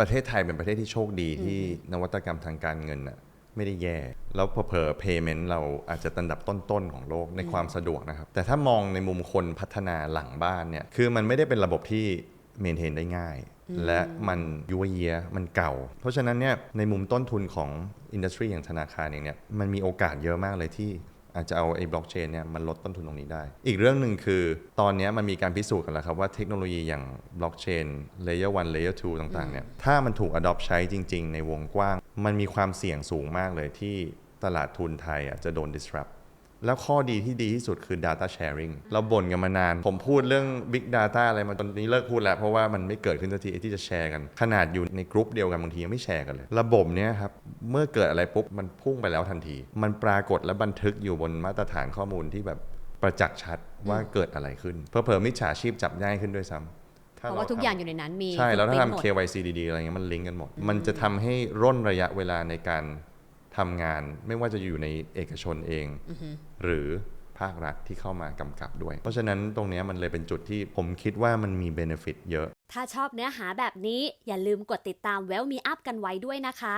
ประเทศไทยเป็นประเทศที่โชคดีที่นวัตกรรมทางการเงินน่ะไม่ได้แย่ แล้วเผลอๆ payment เราอาจจะตันดับต้นๆของโลกในความสะดวกนะครับ แต่ถ้ามองในมุมคนพัฒนาหลังบ้านเนี่ย คือมันไม่ได้เป็นระบบที่เมนเทนได้ง่าย และมันยัวเยียมันเก่า เพราะฉะนั้นเนี่ยในมุมต้นทุนของอินดัสทรีอย่างธนาคารอย่างเนี้ยมันมีโอกาสเยอะมากเลยที่ อาจจะเอาไอ้บล็อกเชนเนี่ยมันลดต้นทุนตรงนี้ได้ อีกเรื่องหนึ่งคือตอนเนี้ยมันมีการพิสูจน์กันแล้วครับว่าเทคโนโลยีอย่างบล็อกเชนเลเยอร์1เลเยอร์2ต่างๆเนี่ยถ้ามันถูก adopt ใช้จริง ๆ ในวงกว้าง มันมีความเสี่ยงสูงมากเลยที่ตลาดทุนไทยอะจะโดน disrupt แล้วข้อดีที่ดีที่สุดคือ data sharing เราบ่นกันมานาน ผมพูดเรื่อง big data อะไรมาตอนนี้เลิกพูดแล้ว เพราะว่ามันไม่เกิดขึ้นสักทีไอ้ที่จะแชร์กัน ขนาดอยู่ในกรุ๊ปเดียวกันบางทียังไม่แชร์กันเลย ระบบเนี้ยครับ เมื่อเกิดอะไรปุ๊บ มันพุ่งไปแล้วทันที มันปรากฏและบันทึกอยู่บนมาตรฐานข้อมูลที่แบบประจักษ์ชัดว่าเกิดอะไรขึ้น เพอเพอๆมิจฉาชีพจับง่ายขึ้นด้วยซ้ำเพราะว่าทุกอย่างอยู่ในนั้นมีใช่ แล้วถ้า footprint หมทำด KYC ดีๆ อะไรเงี้ยมันลิงก์กันหมด มันจะทำให้ร่นระยะเวลาในการ ทำงานไม่ว่าจะอยู่ในเอกชนเอง หรือภาครัฐที่เข้ามากำกับด้วย เพราะฉะนั้นตรงนี้มันเลยเป็นจุดที่ผมคิดว่ามันมีเบนฟิตเยอะ ถ้าชอบเนื้อหาแบบนี้อย่าลืมกดติดตาม Well Me Up กันไว้ด้วยนะคะ